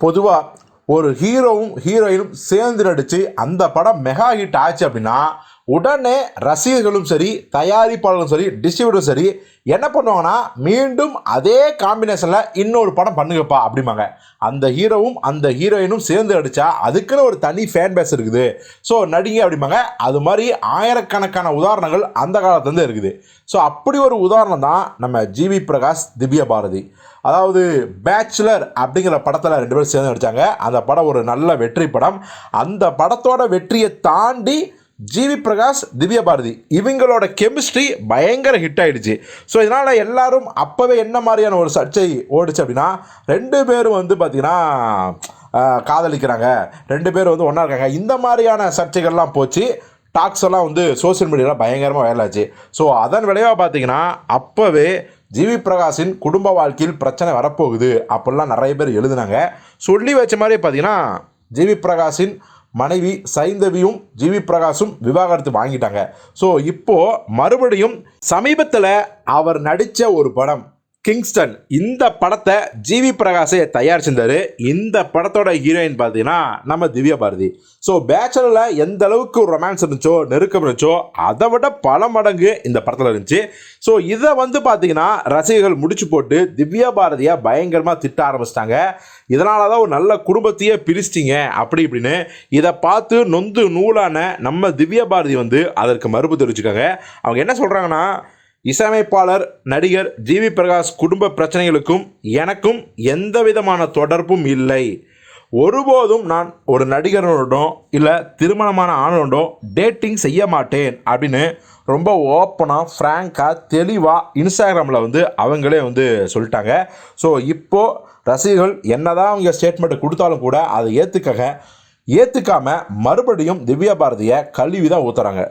பொதுவாக ஒரு ஹீரோவும் ஹீரோயினும் சேர்ந்து நடித்து அந்த படம் மெகா ஹிட் ஆச்சு அப்படின்னா உடனே ரசிகர்களும் சரி தயாரிப்பாளர்களும் சரி டிஸ்ட்ரிபியூட்டரும் சரி என்ன பண்ணுவாங்கன்னா மீண்டும் அதே காம்பினேஷனில் இன்னொரு படம் பண்ணுங்கப்பா அப்படிம்பாங்க. அந்த ஹீரோவும் அந்த ஹீரோயினும் சேர்ந்து அடித்தா அதுக்குன்னு ஒரு தனி ஃபேன் பேஸ் இருக்குது. ஸோ நடிங்க அப்படிம்பாங்க. அது மாதிரி ஆயிரக்கணக்கான உதாரணங்கள் அந்த காலத்துலேருந்து இருக்குது. ஸோ அப்படி ஒரு உதாரணம் தான் நம்ம ஜிவி பிரகாஷ் திவ்ய பாரதி. அதாவது பேச்சுலர் அப்படிங்கிற படத்தில் ரெண்டு பேரும் சேர்ந்து நடித்தாங்க அந்த படம் ஒரு நல்ல வெற்றி படம். அந்த படத்தோட வெற்றியை தாண்டி ஜிவி பிரகாஷ் திவ்ய பாரதி. இவங்களோட கெமிஸ்ட்ரி பயங்கர ஹிட் ஆயிடுச்சு. ஸோ இதனால் எல்லாரும் அப்போவே என்ன மாதிரியான ஒரு சர்ச்சை ஓடுச்சு அப்படின்னா ரெண்டு பேரும் வந்து பார்த்திங்கன்னா காதலிக்கிறாங்க. ரெண்டு பேரும் வந்து ஒன்றா இருக்காங்க. இந்த மாதிரியான சர்ச்சைகள்லாம் போச்சு. டாக்ஸ் எல்லாம் வந்து சோஷியல் மீடியாவில் பயங்கரமாக வயலாச்சு ஸோ அதன் விளைவாக பார்த்தீங்கன்னா அப்போவே ஜிவி பிரகாஷின் குடும்ப வாழ்க்கையில் பிரச்சனை வரப்போகுது அப்படிலாம் நிறைய பேர் எழுதுனாங்க. சொல்லி வச்ச மாதிரி பார்த்தீங்கன்னா ஜிவி பிரகாஷின் மனைவி சைந்தவியும் ஜிவி பிரகாஷும் விவாகரத்து வாங்கிட்டாங்க. ஸோ இப்போது மறுபடியும் சமீபத்தில் அவர் நடித்த ஒரு படம். கிங்ஸ்டன் இந்த படத்தை ஜிவி பிரகாஷே தயாரிச்சிருந்தாரு. இந்த படத்தோட ஹீரோயின் பார்த்தீங்கன்னா நம்ம திவ்யா பாரதி. ஸோ பேச்சலரில் எந்த அளவுக்கு ரொமான்ஸ் இருந்துச்சோ நெருக்கம் இருந்துச்சோ அதை விட பல மடங்கு இந்த படத்தில் இருந்துச்சு. ஸோ இதை வந்து பார்த்தீங்கன்னா ரசிகர்கள் முடிச்சு போட்டு திவ்யா பாரதியை பயங்கரமாக திட்ட ஆரம்பிச்சிட்டாங்க. இதனால தான் ஒரு நல்ல குடும்பத்தையே பிரிச்சிட்டிங்க அப்படி இப்படின்னு. இதை பார்த்து நொந்து நூலான நம்ம திவ்யா பாரதி வந்து அதற்கு மறுப்பு தெரிவிச்சுக்காங்க அவங்க என்ன சொல்கிறாங்கன்னா இசையமைப்பாளர் நடிகர் ஜிவி பிரகாஷ் குடும்ப பிரச்சனைகளுக்கும் எனக்கும் எந்த விதமான தொடர்பும் இல்லை. ஒருபோதும் நான் ஒரு நடிகரோடும் இல்லை திருமணமான ஆணோடும் டேட்டிங் செய்ய மாட்டேன் அப்படின்னு ரொம்ப ஓப்பனாக ஃப்ராங்காக தெளிவாக இன்ஸ்டாகிராமில் வந்து அவங்களே வந்து சொல்லிட்டாங்க. ஸோ இப்போது ரசிகர்கள் என்னதான் அவங்க ஸ்டேட்மெண்ட்டை கொடுத்தாலும் கூட அதை ஏற்றுக்காக ஏற்றுக்காம மறுபடியும் திவ்யா பாரதியை கல்வி தான் ஊற்றுறாங்க